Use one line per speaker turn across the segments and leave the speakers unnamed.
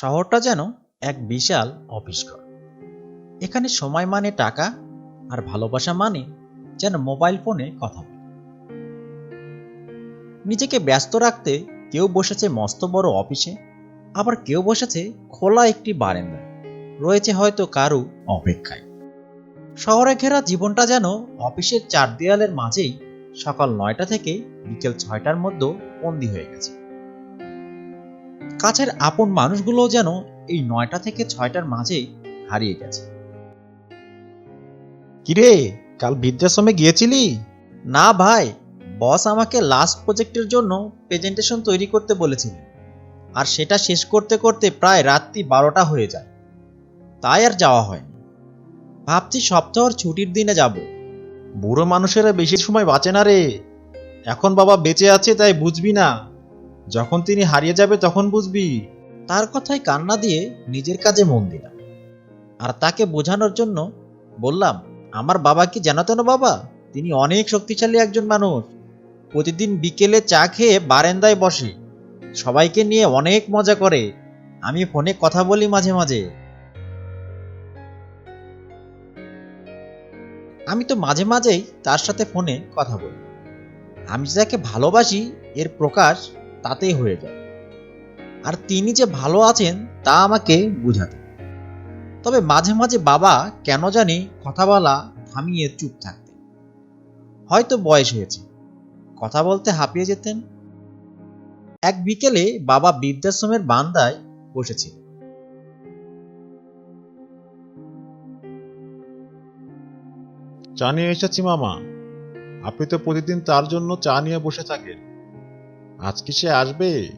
শহরটা যেন এক বিশাল অফিস ঘর। এখানে সময় মানে টাকা, আর ভালোবাসা মানে যেন মোবাইল ফোনে কথা বলা। নিজেকে ব্যস্ত রাখতে কেউ বসেছে মস্ত বড় অফিসে, আবার কেউ বসেছে খোলা একটি বারান্দায়। রয়েছে হয়তো কারু অপেক্ষায়। শহরে ঘেরা জীবনটা যেন অফিসের চার দেয়ালের মাঝেই সকাল নয়টা থেকে বিকেল ছয়টার মধ্যে বন্দি হয়ে গেছে। কাছের আপন মানুষগুলো যেন এই নয়টা থেকে ছয়টার মাঝে হারিয়ে গেছে।
কিরে কাল বৃদ্ধাশ্রমে গিয়েছিলি?
না ভাই বস আমাকে লাস্ট প্রজেক্টের জন্য প্রেজেন্টেশন তৈরি করতে বলেছিলেন। আর সেটা শেষ করতে করতে প্রায় রাত্রি বারোটা হয়ে যায়। তাই আর যাওয়া হয়নি। ভাবছি সপ্তাহর ছুটির দিনে যাব।
বুড়ো মানুষেরা বেশি সময় বাঁচে না রে। এখন বাবা বেঁচে আছে তাই বুঝবি না। যখন তিনি হারিয়ে যাবে তখন বুঝবি।
তার কথায় কান্না দিয়ে নিজের কাজে মন দিলাম। আর তাকে বোঝানোর জন্য বললাম, আমার বাবা কি জানাতেন বাবা? তিনি অনেক শক্তিশালী একজন মানুষ। প্রতিদিন বিকেলে চা খেয়ে বারেন্দায় বসে। সবাইকে নিয়ে অনেক মজা করে। আমি ফোনে কথা বলি মাঝে মাঝে। আমি তো মাঝে মাঝেই তার সাথে ফোনে কথা বলি। আমি যাকে ভালোবাসি, এর প্রকাশ তাতেই হয়ে যায়। আর তিনি যে ভালো আছেন, তা আমাকে বুঝাতেন। তবে মাঝে মাঝে বাবা কেন জানি কথা বলা থামিয়ে চুপ থাকতেন। হয়তো বয়স হয়েছে। কথা বলতে হাঁপিয়ে যেতেন। এক বিকেলে বাবা বৃদ্ধাশ্রমের বান্দায় বসেছিল।
চা নিয়ে এসেছি মামা। আপনি তো প্রতিদিন তার জন্য চা নিয়ে বসে থাকেন। আজ কি সে আসবে?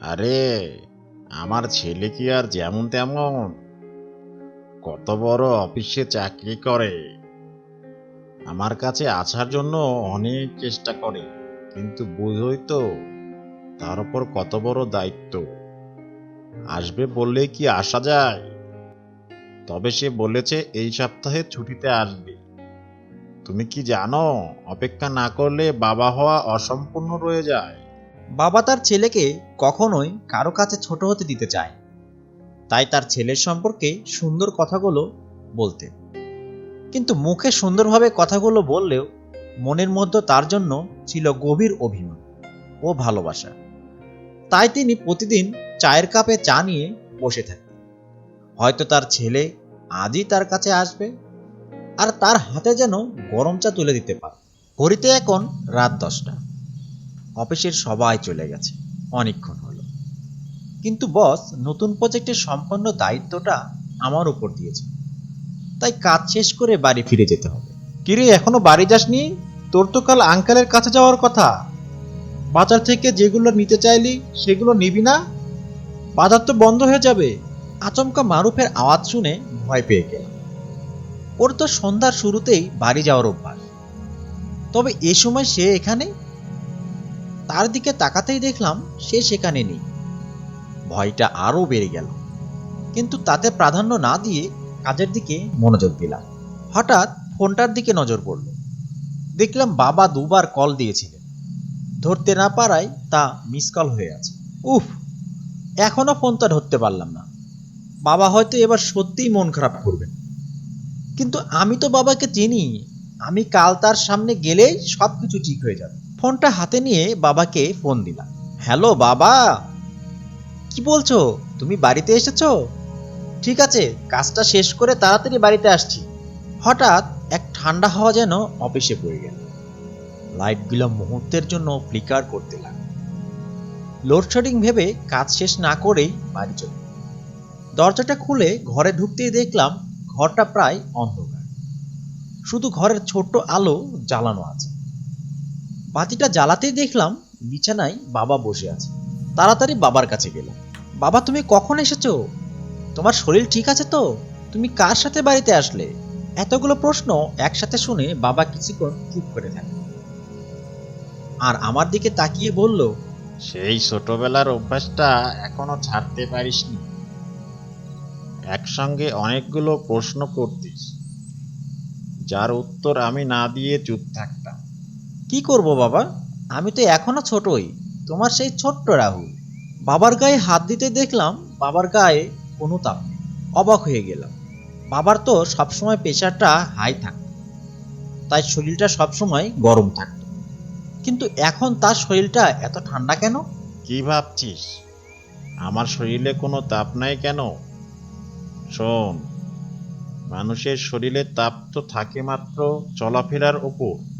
আরে, আমার ছেলে কি আর যেমন তেমন? কত বড় অফিসে চাকরি করে। আমার কাছে আসার জন্য অনেক চেষ্টা করে, কিন্তু বুঝই তো তার উপর কত বড় দায়িত্ব। আসবে বললে কি আসা যায়? তবে সে বলেছে এই সপ্তাহে ছুটিতে আসবে। তুমি কি জানো, অপেক্ষা না করলে বাবা হওয়া অসম্পূর্ণ রয়ে যায়।
বাবা তার ছেলেকে কখনোই কারও কাছে ছোট হতে দিতে চায়। তাই তার ছেলের সম্পর্কে সুন্দর কথাগুলো বলতেন কিন্তু মুখে সুন্দরভাবে কথাগুলো বললেও মনের মধ্যে তার জন্য ছিল গভীর অভিমান ও ভালোবাসা। তাই তিনি প্রতিদিন চায়ের কাপে চা নিয়ে বসে থাকতেন। হয়তো তার ছেলে আজই তার কাছে আসবে আর তার হাতে যেন গরম চা তুলে দিতে পারে। ঘড়িতে এখন রাত দশটা। অফিসের সবাই চলে গেছে। অনেকক্ষণ হলো। কিন্তু বস, নতুন প্রজেক্টের সম্পন্ন দায়িত্বটা আমার উপর দিয়েছে। তাই কাজ শেষ করে বাড়ি ফিরে যেতে হবে।
কিরে, এখনও বাড়ি যাসনি? তোর তো কাল আঙ্কেলের কাছে যাওয়ার কথা। বাজার থেকে যেগুলো নিতে চাইলি, সেগুলো নিবি না? বাজার তো বন্ধ হয়ে যাবে।
আচমকা মারুফের আওয়াজ শুনে ভয় পেয়ে গেল ওর তো সন্ধ্যার শুরুতেই বাড়ি যাওয়ার অভ্যাস। তবে এ সময় সে এখানে তার দিকে তাকাতেই দেখলাম সে সেখানে নেই। ভয়টা আরও বেড়ে গেল। কিন্তু তাতে প্রাধান্য না দিয়ে কাজের দিকে মনোযোগ দিলাম। হঠাৎ ফোনটার দিকে নজর পড়ল। দেখলাম বাবা দুবার কল দিয়েছিলেন। ধরতে না পারায় তা মিস কল হয়ে আছে। উফ, এখনও ফোনটা ধরতে পারলাম না। বাবা হয়তো এবার সত্যিই মন খারাপ করবেন। কিন্তু আমি তো বাবাকে চিনি। আমি কাল তার সামনে গেলেই সব কিছু ঠিক হয়ে যাবে। ফোনটা হাতে নিয়ে বাবাকে ফোন দিলাম। হ্যালো, বাবা। কি বলছো? তুমি বাড়িতে এসেছ? ঠিক আছে, কাজটা শেষ করে তাড়াতাড়ি বাড়িতে আসছি। হঠাৎ এক ঠান্ডা হাওয়া যেন অফিসে পড়ে গেল। লাইটগুলো মুহূর্তের জন্য ফ্লিকার করতে লাগল। লোডশেডিং ভেবে কাজ শেষ না করেই বাড়ি চলে দরজাটা খুলে ঘরে ঢুকতেই দেখলাম ঘরটা প্রায় অন্ধকার। শুধু ঘরের ছোট্ট আলো জ্বালানো আছে। বাতিটা জ্বালাতেই দেখলাম বিছানায় বাবা বসে আছে। তাড়াতাড়ি বাবার কাছে গেলাম। বাবা, তুমি কখন এসেছ? তোমার শরীর ঠিক আছে তো? তুমি কার সাথে বাড়িতে আসলে? এতগুলো প্রশ্ন একসাথে শুনে বাবা কিছুক্ষণ চুপ করে থাকে। আর আমার দিকে তাকিয়ে বলল,
সেই ছোটবেলার অভ্যাসটা এখনও ছাড়তে পারিসনি। একসঙ্গে অনেকগুলো প্রশ্ন করতিস। যার উত্তর আমি না দিয়ে চুপ থাকতাম।
কি করব বাবা? আমি তো এখনও ছোটই। তোমার সেই ছোট্ট রাহুল বাবার গায়ে হাত দিতে দেখলাম, বাবার গায়ে কোনো তাপ অবাক হয়ে গেলাম। বাবার তো সবসময় প্রেশারটা হাই থাকতো। তাই শরীরটা সবসময় গরম থাকতো। কিন্তু এখন তার শরীরটা এত ঠান্ডা কেন?
কি ভাবছিস? আমার শরীরে কোনো তাপ নাই কেন? শোন, মানুষের শরীরে তাপ তো থাকে মাত্র চলাফেরার ওপর।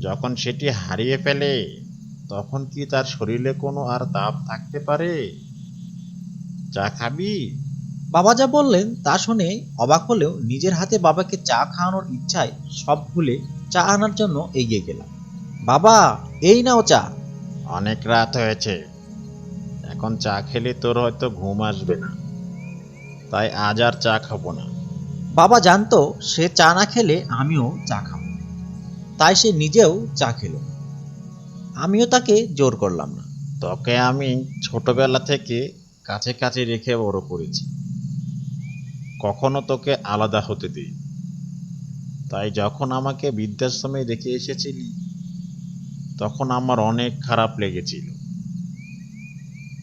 যখন সেটি হারিয়ে ফেলে তখন কি তার শরীরে কোনো আর তাপ থাকতে পারে? চা খাবি?
বাবা যা বললেন তা শুনে অবাক হলেও নিজের হাতে বাবাকে চা খাওয়ানোর ইচ্ছায় সব ভুলে চা আনার জন্য এগিয়ে গেলাম। বাবা এই নাও চা।
অনেক রাত হয়েছে। এখন চা খেলে তোর হয়তো ঘুম আসবে না। তাই আজ আর চা খাব না।
বাবা জানতো সে চা না খেলে আমিও চা খাব। তাই সে নিজেও চা খেল। আমিও তাকে জোর করলাম না।
তোকে আমি ছোটবেলা থেকে কাছে কাছে রেখে বড় করেছি। কখনো তোকে আলাদা হতে দিই তাই যখন আমাকে বৃদ্ধাশ্রমে রেখে এসেছিলি, তখন আমার অনেক খারাপ লেগেছিল।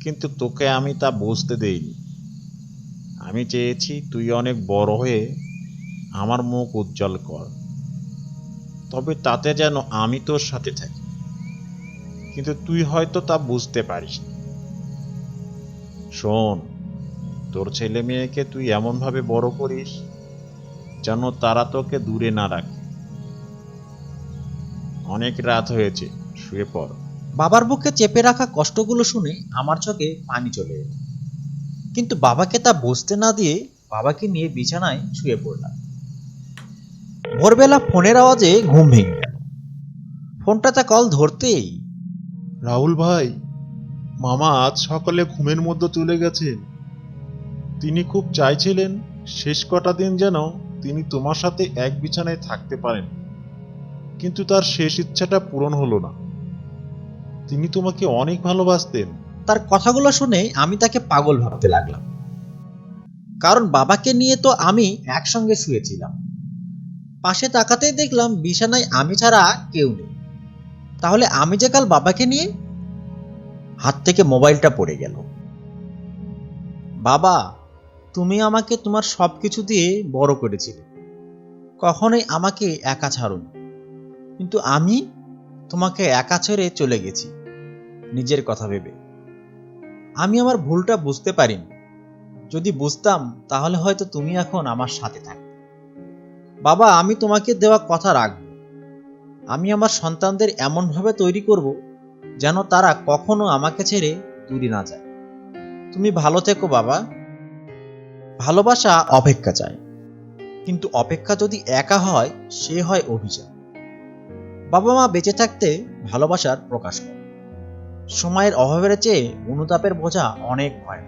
কিন্তু তোকে আমি তা বুঝতে দেইনি। আমি চেয়েছি তুই অনেক বড় হয়ে আমার মুখ উজ্জ্বল কর। তবে তাতে যেন আমি তোর সাথে থাকি। কিন্তু তুই হয়তো তা বুঝতে পারিস শোন, তোর ছেলে মেয়েকে তুই এমনভাবে বড় করিস যেন তারা তোকে দূরে না রাখে। অনেক রাত হয়েছে, শুয়ে পড়।
বাবার বুকে চেপে রাখা কষ্টগুলো শুনে আমার চোখে পানি চলে এলো। কিন্তু বাবাকে তা বুঝতে না দিয়ে বাবাকে নিয়ে বিছানায় শুয়ে পড়লাম। ভোরবেলা ফোনের আওয়াজে ঘুম ভেঙে গেল। ফোনটাতে কল ধরতেই
রাহুল ভাই মামা আজ সকালে ঘুমের মধ্যে চলে গেছেন। তিনি খুব চাইছিলেন শেষ কটা দিন যেন তিনি তোমার সাথে এক বিছানায় থাকতে পারেন। কিন্তু তার শেষ ইচ্ছাটা পূরণ হলো না। তিনি তোমাকে অনেক ভালোবাসতেন।
তার কথাগুলো শুনে আমি তাকে পাগল ভাবতে লাগলাম। কারণ বাবাকে নিয়ে তো আমি একসঙ্গে শুয়েছিলাম। পাশে তাকাতেই দেখলাম বিছানায় আমি ছাড়া কেউ নেই। তাহলে আমি যে কাল বাবাকে নিয়ে হাত থেকে মোবাইলটা পড়ে গেল। বাবা, তুমি আমাকে তোমার সব কিছু দিয়ে বড় করেছিলে। কখনোই আমাকে একা ছাড়ুন। কিন্তু আমি তোমাকে একা ছেড়ে চলে গেছি, নিজের কথা ভেবে। আমি আমার ভুলটা বুঝতে পারিনি। যদি বুঝতাম, তাহলে হয়তো তুমি এখন আমার সাথে থাকতে। বাবা, আমি তোমাকে দেওয়া কথা রাখব। আমি আমার সন্তানদের এমনভাবে তৈরি করব যেন তারা কখনো আমাকে ছেড়ে দূরে না যায়। তুমি ভালো থেকো বাবা। ভালোবাসা অপেক্ষা চায়। কিন্তু অপেক্ষা যদি একা হয়, সে হয় অভিশাপ বাবা মা বেঁচে থাকতে ভালোবাসার প্রকাশ করে। সময়ের অভাবের চেয়ে অনুতাপের বোঝা অনেক ভয়